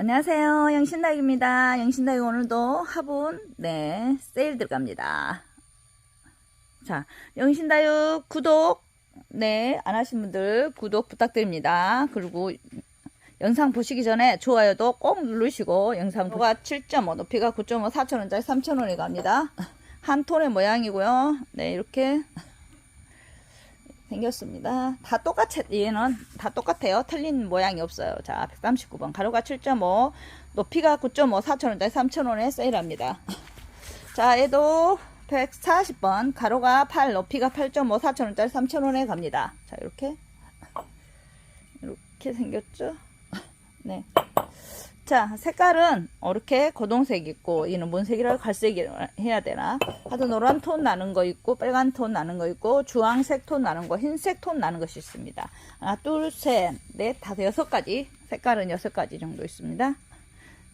안녕하세요. 영신다육입니다. 영신다육 오늘도 화분, 네, 세일 들어갑니다. 자, 영신다육 구독, 네, 안 하신 분들 구독 부탁드립니다. 그리고 영상 보시기 전에 좋아요도 꼭 누르시고 영상 보가 7.5, 높이가 9.5, 4,000원짜리 3,000원에 갑니다. 한 톤의 모양이고요. 네, 이렇게 생겼습니다. 다 똑같아, 얘는 다 똑같아요. 틀린 모양이 없어요. 자, 139번. 가로가 7.5, 높이가 9.5, 4,000원짜리 3,000원에 세일합니다. 자, 얘도 140번. 가로가 8, 높이가 8.5, 4,000원짜리 3,000원에 갑니다. 자, 이렇게. 이렇게 생겼죠? 네. 자, 색깔은 이렇게 고동색 있고, 이는 뭔 색이라고 갈색이 해야 되나? 하여튼 노란 톤 나는 거 있고, 빨간 톤 나는 거 있고, 주황색 톤 나는 거, 흰색 톤 나는 것이 있습니다. 하나, 둘, 셋, 넷, 다섯, 여섯 가지. 색깔은 여섯 가지 정도 있습니다.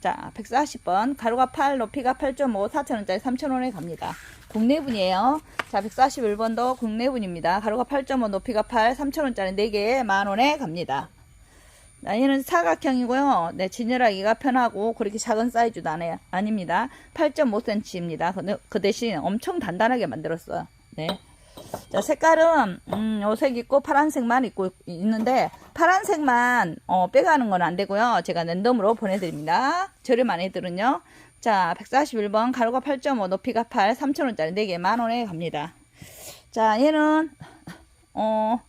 자, 140번. 가로가 8, 높이가 8.5, 4,000원짜리 3,000원에 갑니다. 국내분이에요. 자, 141번도 국내분입니다. 가로가 8.5, 높이가 8, 3,000원짜리 4개에 만원에 갑니다. 자, 얘는 사각형이고요. 네, 지느러기가 편하고 그렇게 작은 사이즈도 안 해요. 아닙니다. 8.5cm입니다. 그, 그 대신 엄청 단단하게 만들었어요. 네. 자, 색깔은 음, 요색 있고 파란색만 있고 있는데 파란색만 어, 빼가는 건 안 되고요. 제가 랜덤으로 보내드립니다. 저렴한 애들은요. 자, 141번 가로가 8.5, 높이가 8, 3,000원짜리 4개 만원에 갑니다. 자, 얘는 어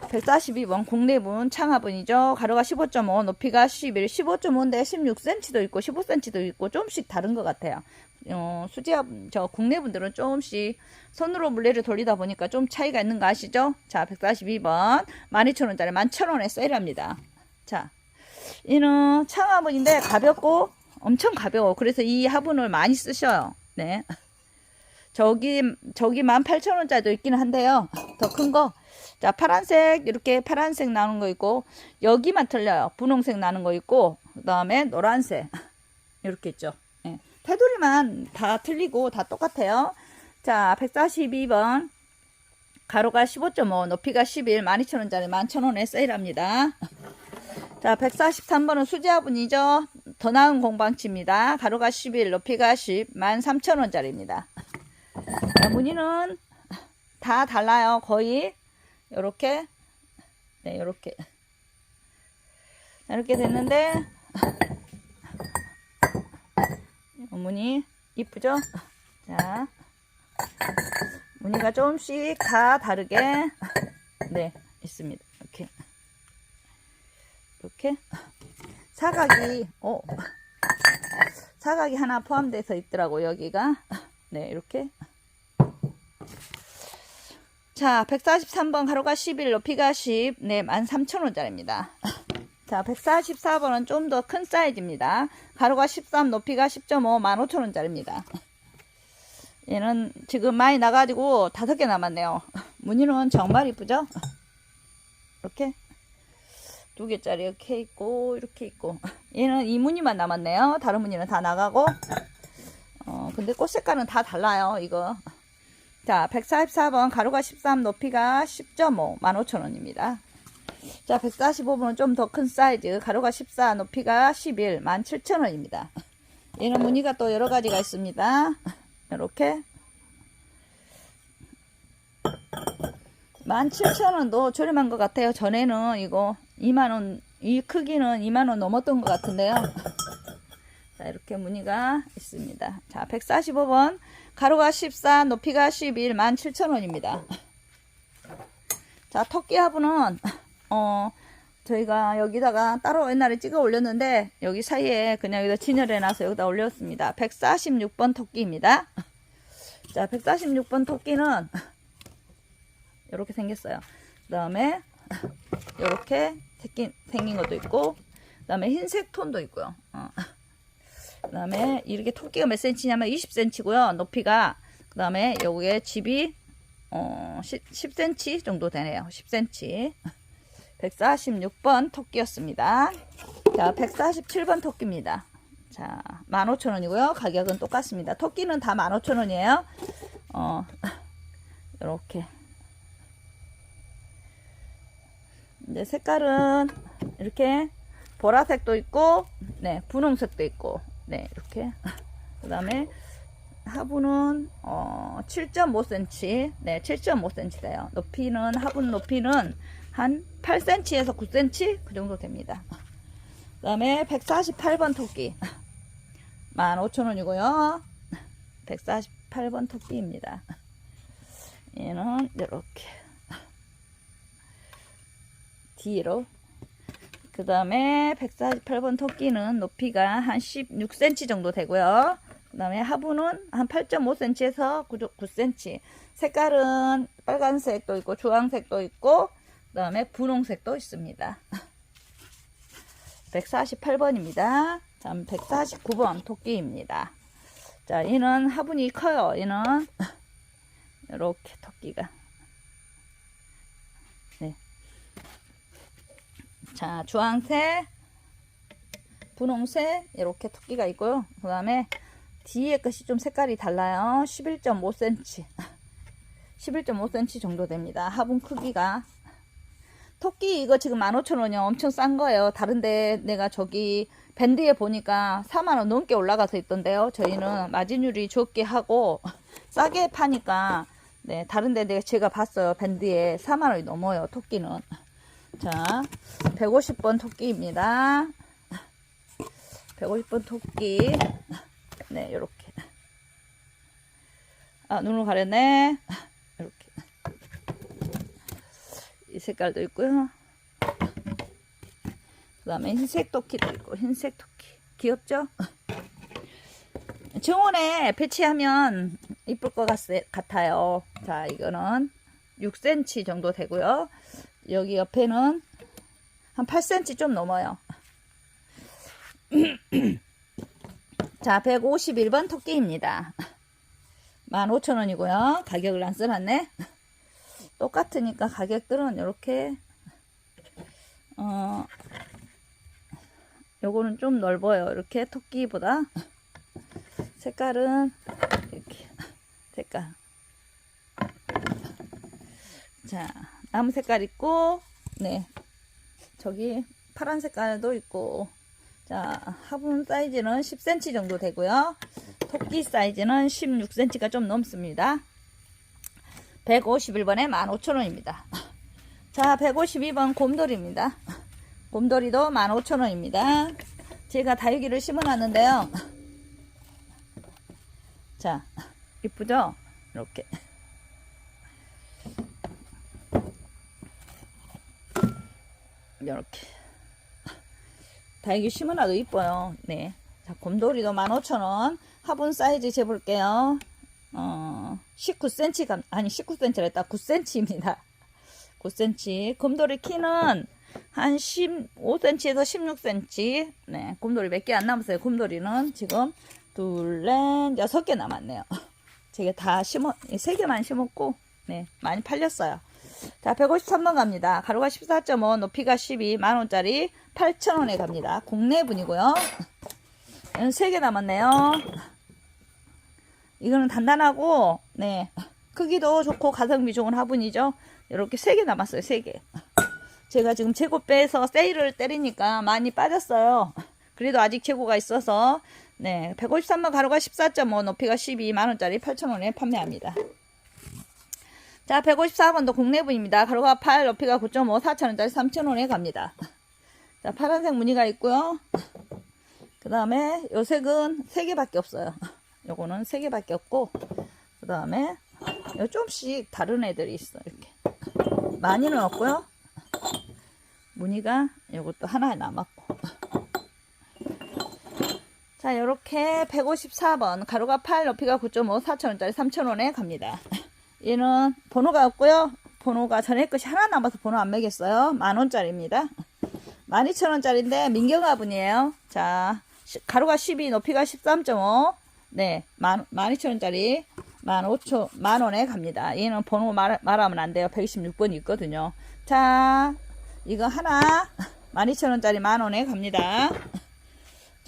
142번 국내분 창화분이죠. 가로가 15.5, 높이가 11, 15.5인데 16cm도 있고 15cm도 있고 조금씩 다른 것 같아요. 어, 수지압 저 국내분들은 조금씩 손으로 물레를 돌리다 보니까 좀 차이가 있는 거 아시죠? 자, 142번 12,000원짜리 11,000원에 세일합니다. 자, 이는 창화분인데 가볍고 엄청 가벼워. 그래서 이 화분을 많이 쓰셔요. 네. 저기 저기 18,000원짜리도 있기는 한데요. 더 큰 거. 자, 파란색 이렇게 파란색 나는 거 있고 여기만 틀려요. 분홍색 나는 거 있고 그다음에 노란색 이렇게 있죠. 예. 테두리만 다 틀리고 다 똑같아요. 자, 142번 가로가 15.5, 높이가 11, 12,000원짜리 11,000원에 세일합니다. 자, 143번은 수제화분이죠. 더 나은 공방치입니다. 가로가 11, 높이가 10, 13,000원짜리입니다. 자, 무늬는 다 달라요. 거의 요렇게? 네, 요렇게. 이렇게 됐는데. 무늬 이쁘죠? 자, 무늬가 조금씩 다 다르게 네, 있습니다. 이렇게. 이렇게. 사각이 어 사각이 하나 포함돼서 있더라고 여기가. 네 이렇게 자 143번 가로가 11 높이가 10 네 13,000원짜리입니다. 자 144번은 좀 더 큰 사이즈입니다. 가로가 13 높이가 10.5 15,000원짜리입니다. 얘는 지금 많이 나가지고 다섯 개 남았네요. 무늬는 정말 이쁘죠? 이렇게 두 개짜리 이렇게 있고 이렇게 있고. 얘는 이 무늬만 남았네요. 다른 무늬는 다 나가고. 어 근데 꽃 색깔은 다 달라요 이거 자 144번 가로가 13 높이가 10.5 15,000원입니다 자 145번은 좀 더 큰 사이즈 가로가 14 높이가 11 17,000원입니다 얘는 무늬가 또 여러 가지가 있습니다 이렇게 17,000원도 저렴한 것 같아요. 전에는 이거 2만원, 이 크기는 2만원 넘었던 것 같은데요. 자, 이렇게 무늬가 있습니다. 자, 145번. 가로가 14, 높이가 11, 17,000원입니다. 자, 토끼 화분은, 어, 저희가 여기다가 따로 옛날에 찍어 올렸는데, 여기 사이에 그냥 여기다 진열해 놔서 여기다 올렸습니다. 146번 토끼입니다. 자, 146번 토끼는, 이렇게 생겼어요. 그 다음에 이렇게 생긴, 생긴 것도 있고 그 다음에 흰색 톤도 있고요. 어. 그 다음에 이렇게 토끼가 몇 센치냐면 20cm고요. 높이가 그 다음에 여기에 집이 어, 10, 10cm 정도 되네요. 10cm 146번 토끼였습니다. 자 147번 토끼입니다. 자 15,000원이고요. 가격은 똑같습니다. 토끼는 다 15,000원이에요. 어, 이렇게 이제 색깔은 이렇게 보라색도 있고 네, 분홍색도 있고, 네, 이렇게. 그 다음에 하부는 어, 7.5cm, 네, 7.5cm 돼요. 높이는 하부 높이는 한 8cm에서 9cm 그 정도 됩니다. 그 다음에 148번 토끼 15,000원이고요. 148번 토끼입니다. 얘는 이렇게 뒤로 그 다음에 148번 토끼는 높이가 한 16cm 정도 되고요. 그 다음에 하부는 한 8.5cm에서 9cm. 색깔은 빨간색도 있고 주황색도 있고 그 다음에 분홍색도 있습니다. 148번입니다. 자, 149번 토끼입니다. 자, 얘는 화분이 커요. 얘는 이렇게 토끼가. 네. 자, 주황색, 분홍색 이렇게 토끼가 있고요. 그 다음에 뒤에 것이 좀 색깔이 달라요. 11.5cm. 11.5cm 정도 됩니다. 화분 크기가. 토끼 이거 지금 15,000원이요. 엄청 싼 거예요. 다른데 내가 저기 밴드에 보니까 4만원 넘게 올라가서 있던데요. 저희는 마진율이 좋게 하고 싸게 파니까 네, 다른데 내가 제가 봤어요. 밴드에 4만원이 넘어요. 토끼는. 자, 150번 토끼입니다. 150번 토끼. 네, 요렇게. 아, 눈을 가렸네. 이렇게. 이 색깔도 있고요. 그 다음에 흰색 토끼도 있고, 흰색 토끼. 귀엽죠? 정원에 배치하면 이쁠 것 같, 같아요. 자, 이거는 6cm 정도 되고요. 여기 옆에는 한 8cm 좀 넘어요. 자, 151번 토끼입니다. 15,000원이고요. 가격을 안 써놨네. 똑같으니까 가격들은 이렇게 어 요거는 좀 넓어요. 이렇게 토끼보다 색깔은 이렇게 색깔 자 나무 색깔 있고 네 저기 파란 색깔도 있고 자 화분 사이즈는 10cm 정도 되고요 토끼 사이즈는 16cm가 좀 넘습니다 151번에 15,000원입니다. 자, 152번 곰돌이입니다. 곰돌이도 15,000원입니다. 제가 다육이를 심어놨는데요. 자, 이쁘죠? 이렇게. 이렇게. 다육이 심어놔도 이뻐요. 네. 자, 곰돌이도 15,000원. 화분 사이즈 재볼게요. 어, 19cm 감, 아니 19cm라 했다. 9cm입니다. 9cm. 곰돌이 키는 한 15cm에서 16cm. 네, 곰돌이 몇 개 안 남았어요. 곰돌이는 지금 둘, 넷, 여섯 개 남았네요. 제가 다 심어, 세 개만 심었고, 네, 많이 팔렸어요. 자, 153번 갑니다. 가로가 14.5, 높이가 12, 만원짜리 8,000원에 갑니다. 국내분이고요. 세개 남았네요. 이거는 단단하고 네 크기도 좋고 가성비 좋은 화분이죠. 이렇게 세개 남았어요. 세 개. 제가 지금 재고 빼서 세일을 때리니까 많이 빠졌어요. 그래도 아직 재고가 있어서 네 153만 가로가 14.5 높이가 12만원짜리 8,000원에 판매합니다. 자 154번도 국내분입니다. 가로가 8 높이가 9.5 4,000원짜리 3,000원에 갑니다. 자 파란색 무늬가 있고요. 그 다음에 요 색은 3개밖에 없어요. 요거는 3개밖에 없고 그 다음에 좀씩 다른 애들이 있어 이렇게 많이는 없고요 무늬가 요것도 하나 남았고 자 요렇게 154번 가로가 8 높이가 9.5 4천원짜리 3천원에 갑니다 얘는 번호가 없고요 번호가 전에 것이 하나 남아서 번호 안 매겼어요 만원짜리입니다 12,000원짜리인데 민경화분이에요 자 가로가 12 높이가 13.5 네, 만, 12,000원짜리 15,000, 만원에 갑니다. 얘는 번호 말, 말하면 안 돼요. 126번이 있거든요. 자, 이거 하나 12,000원짜리 만원에 갑니다.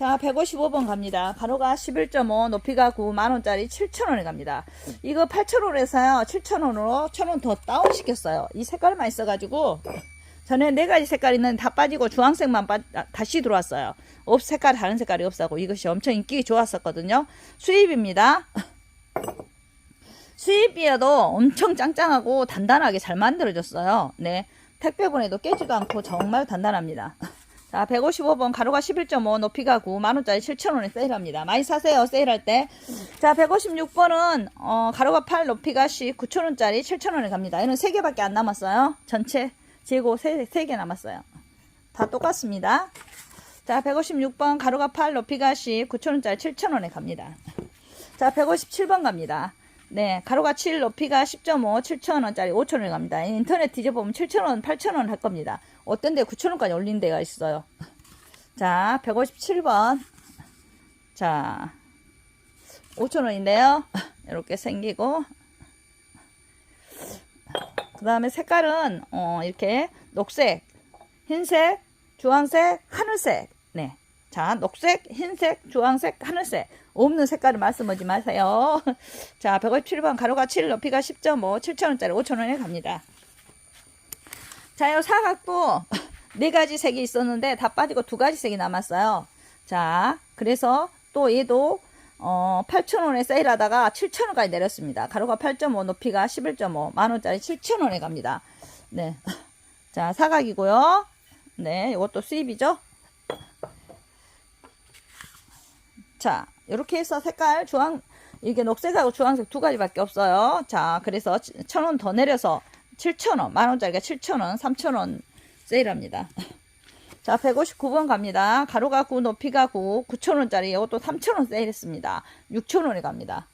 자, 155번 갑니다. 가로가 11.5, 높이가 9, 만원짜리 7,000원에 갑니다. 이거 8,000원에서요, 7,000원으로 1,000원 더 다운 시켰어요. 이 색깔만 있어가지고, 전에 네 가지 색깔 있는데 다 빠지고 주황색만 빠, 아, 다시 들어왔어요. 없 색깔 다른 색깔이 없다고 이것이 엄청 인기 좋았었거든요. 수입입니다. 수입이어도 엄청 짱짱하고 단단하게 잘 만들어졌어요. 네. 택배 보내도 깨지도 않고 정말 단단합니다. 자, 155번 가로가 11.5, 높이가 9, 만원짜리 7,000원에 세일합니다. 많이 사세요, 세일할 때. 자, 156번은, 어, 가로가 8, 높이가 10, 9,000원짜리 7,000원에 갑니다. 얘는 3개밖에 안 남았어요. 전체 재고 3, 3개 남았어요. 다 똑같습니다. 자, 156번 가로가 8, 높이가 10, 9,000원짜리 7,000원에 갑니다. 자, 157번 갑니다. 네, 가로가 7, 높이가 10.5, 7,000원짜리 5,000원에 갑니다. 인터넷 뒤져보면 7,000원, 8,000원 할 겁니다. 어떤 데 9,000원까지 올린 데가 있어요. 자, 157번. 자, 5,000원인데요. 이렇게 생기고. 그 다음에 색깔은, 어, 이렇게 녹색, 흰색, 주황색, 하늘색. 네. 자, 녹색, 흰색, 주황색, 하늘색. 없는 색깔을 말씀하지 마세요. 자, 157번 가로가 7, 높이가 10.5, 7,000원짜리 5,000원에 갑니다. 자, 요 사각도 네 가지 색이 있었는데 다 빠지고 두 가지 색이 남았어요. 자, 그래서 또 얘도 어, 8,000원에 세일하다가 7,000원까지 내렸습니다. 가로가 8.5, 높이가 11.5, 만원짜리 7,000원에 갑니다. 네. 자, 사각이고요. 네, 이것도 수입이죠. 자, 이렇게 해서 색깔 주황 이게 녹색하고 주황색 두 가지밖에 없어요. 자, 그래서 천원더 내려서 7,000원, 만 원짜리가 7,000원, 3,000원 세일합니다. 자, 159번 갑니다. 가로가 9, 높이가 9, 9,000원짜리 이것도 3,000원 세일했습니다. 6,000원에 갑니다.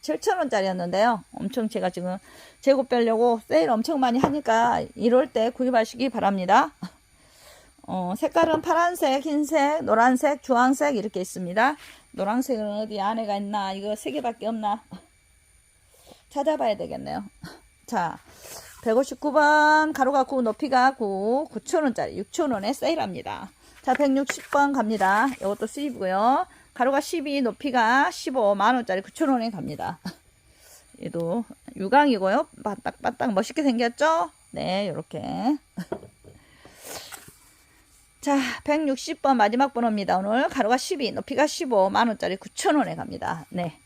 7,000원짜리였는데요. 엄청 제가 지금 재고 빼려고 세일 엄청 많이 하니까 이럴 때 구입하시기 바랍니다. 어, 색깔은 파란색, 흰색, 노란색, 주황색 이렇게 있습니다. 노란색은 어디 안에가 있나? 이거 세 개밖에 없나? 찾아봐야 되겠네요. 자, 159번 가로가 9, 높이가 9, 9,000원짜리 6,000원에 세일합니다. 자, 160번 갑니다. 이것도 수입이고요. 가로가 12, 높이가 15, 만원짜리 9,000원에 갑니다. 얘도 유광이고요. 바딱바딱 멋있게 생겼죠? 네, 요렇게. 자, 160번 마지막 번호입니다. 오늘 가로가 12, 높이가 15, 만원짜리 9,000원에 갑니다. 네.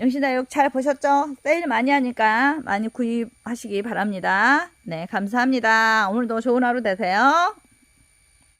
영신다육 잘 보셨죠? 세일 많이 하니까 많이 구입하시기 바랍니다. 네, 감사합니다. 오늘도 좋은 하루 되세요.